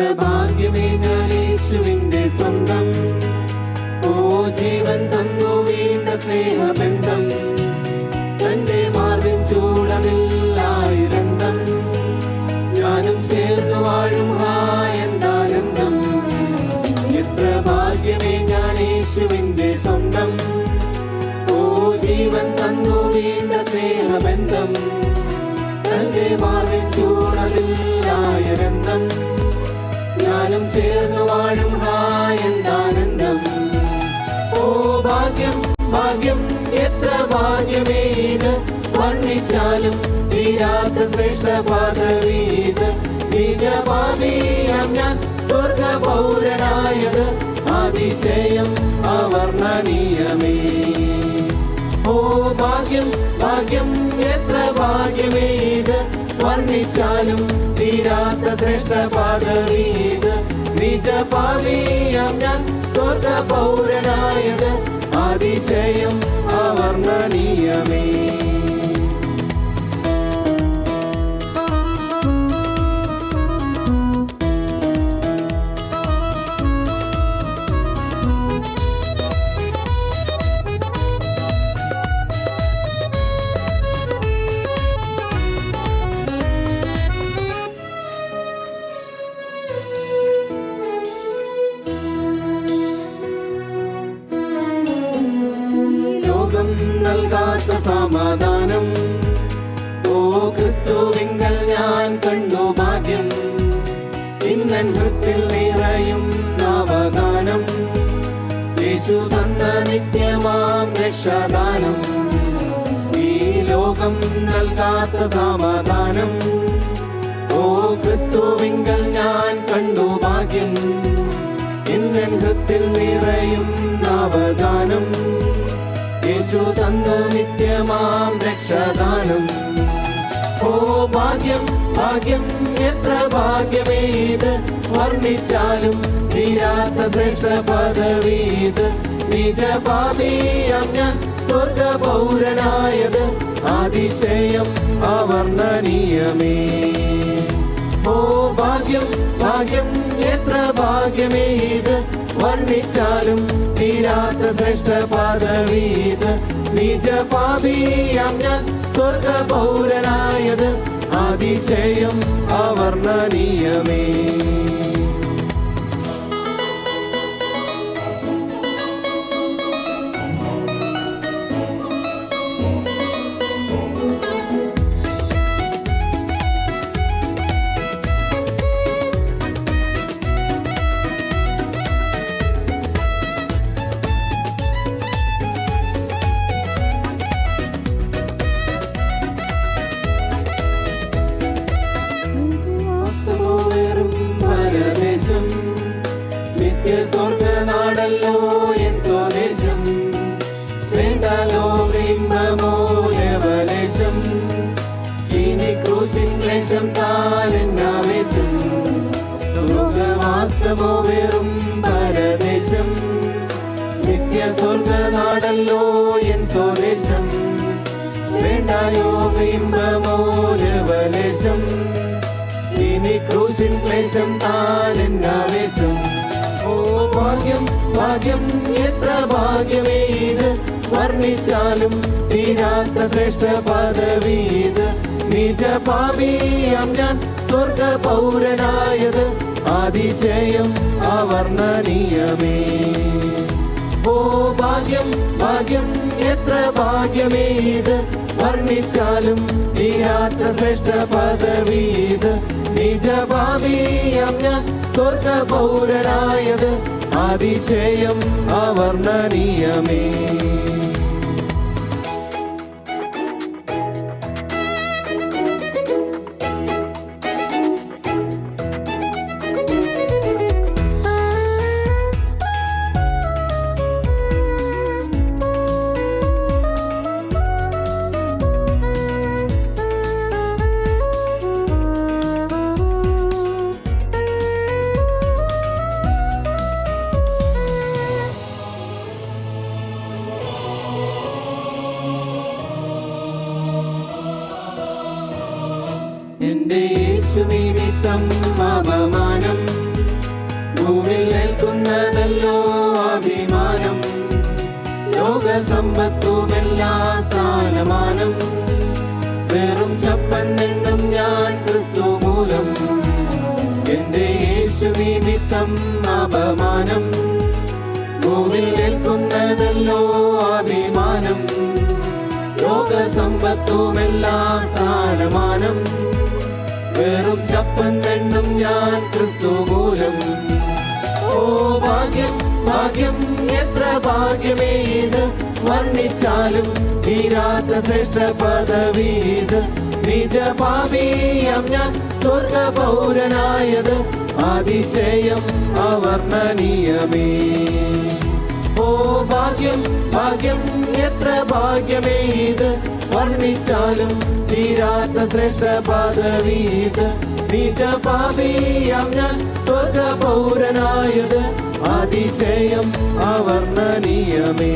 ഭാഗ്യമേ ഞാൻ യേശുവിന്റെ സ്വന്തം. ഓ ജീവൻ തന്നു വീണ്ട സ്നേഹബന്ധം. തന്റെ മാർവിൻ ചൂടതില്ലായിരന്തം ഞാനും ചേർന്ന് വാഴും ഹായന്താനന്ദം. എത്ര ഭാഗ്യമേ ഞാൻ യേശുവിന്റെ സ്വന്തം. ഓ ജീവൻ തന്നു വീണ്ട സ്നേഹബന്ധം. തന്റെ മാർവിൻ ചൂടതില്ലായിരന്തം ഞാനും ചേർന്ന് വാഴും ഹായന്താനന്ദം ഓ ഭാഗ്യം ഭാഗ്യം എത്ര ഭാഗ്യമേത് വർണിച്ചാലും തീരാത്ത ശ്രേഷ്ഠ പദവീത് നിജപാതീയം ഞാൻ സ്വർഗ പൗരനായത് അതിശയം അവർണനീയമേ ഓ ഭാഗ്യം ഭാഗ്യം എത്ര ഭാഗ്യമേത് വർണിച്ചാലും തീരാത്ത ശ്രേഷ്ഠ പദവീത് നിജപാതീയം ഞാൻ സ്വർഗ പൗരനായത് അതിശയം അവർണനീയമേ. നൽകാത്ത സമാധാനം. ഓ ക്രിസ്തുവിങ്കൽ ഞാൻ കണ്ടു ഭാഗ്യം. ഇന്നൻ ഹൃത്തിൽ നിറയും നവഗാനം. യേശു തന്ന നിത്യമാം രക്ഷദാനം. ഈ ലോകം നൽകാത്ത സമാധാനം. ഓ ക്രിസ്തുവിങ്കൽ ഞാൻ കണ്ടു ഭാഗ്യം. ഇന്നൻ ഹൃത്തിൽ നിറയും നവഗാനം. യേശു തന്നു നിത്യമാം രക്ഷദാനം. ഓ ഭാഗ്യം ഭാഗ്യം എത്ര ഭാഗ്യമേത്? വർണിച്ചാലും തീരാത്ത ശ്രേഷ്ഠ പദവീത്. നിജപാതീയം ഞാൻ സ്വർഗ പൗരനായത് അതിശയം അവർണനീയമേ. ഓ ഭാഗ്യം ഭാഗ്യം എത്ര ഭാഗ്യമേത്? വർണിച്ചാലും തീരാത്ത ശ്രേഷ്ഠ പദവീത് നിജപാതീയം ഞാൻ സ്വർഗ പൗരനായത് അതിശയം അവർണനീയമേ. ക്രൂശിൻ ക്ലേശം താനെന്നാവേശം ലോകവാസ്തവോ വേറും പരദേശം. നിത്യ സ്വർഗനാടല്ലോ എൻ സ്വദേശം. വേണ്ട യോഗ ഇമ്പമോലവലേശം ഇനി ക്രൂശിൻ ക്ലേശം താനെന്നാവേശം ഓ ഭാഗ്യം ഭാഗ്യം എത്ര ഭാഗ്യമേത് വർണിച്ചാലും തീരാത്ത ശ്രേഷ്ഠ പദവീത് നിജ ഞാൻ സ്വർഗ പൗരനായത് അതിശയം അവർണനീയമേ ഓ ഭാഗ്യം ഭാഗ്യം എത്ര ഭാഗ്യമേത് വർണിച്ചാലും തീരാത്ത ശ്രേഷ്ഠ പദവീത് നിജപാതീയം ഞാൻ സ്വർഗ പൗരനായത് അതിശയം അവർണനീയമേ യേശു നിമിത്തം അപമാനം. ഭൂമിൽ നിൽക്കുന്നതല്ലോ അഭിമാനം. ലോകസമ്പത്തുമെല്ലാ സ്ഥാനമാനം. വെറും ചപ്പന്നെണ്ണും ഞാൻ ക്രിസ്തു മൂലം. എന്റെ യേശു നിമിത്തം അപമാനം. ഭൂമിൽ നിൽക്കുന്നതല്ലോ അഭിമാനം. ലോകസമ്പത്തുമെല്ലാ സ്ഥാനമാനം. വെറും ചപ്പന്നെണ്ണും ഞാൻ ക്രിസ്തു മൂലം ഓ ഭാഗ്യം ഭാഗ്യം എത്ര ഭാഗ്യമേ ഇത്. വർണിച്ചാലും തീരാത്ത ശ്രേഷ്ഠ പദവീത് പാപീയം ഞാൻ സ്വർഗ പൗരനായത് അതിശയം അവർണനീയമേ ഓ ഭാഗ്യം ഭാഗ്യം എത്ര ഭാഗ്യമേ ഇത്. വർണിച്ചാലും തീരാത്ത ശ്രേഷ്ഠ പദവീത്. നീച്ച പാപിയാം ഞാൻ സ്വർഗ പൗരനായത് അതിശയം അവർണനീയമേ.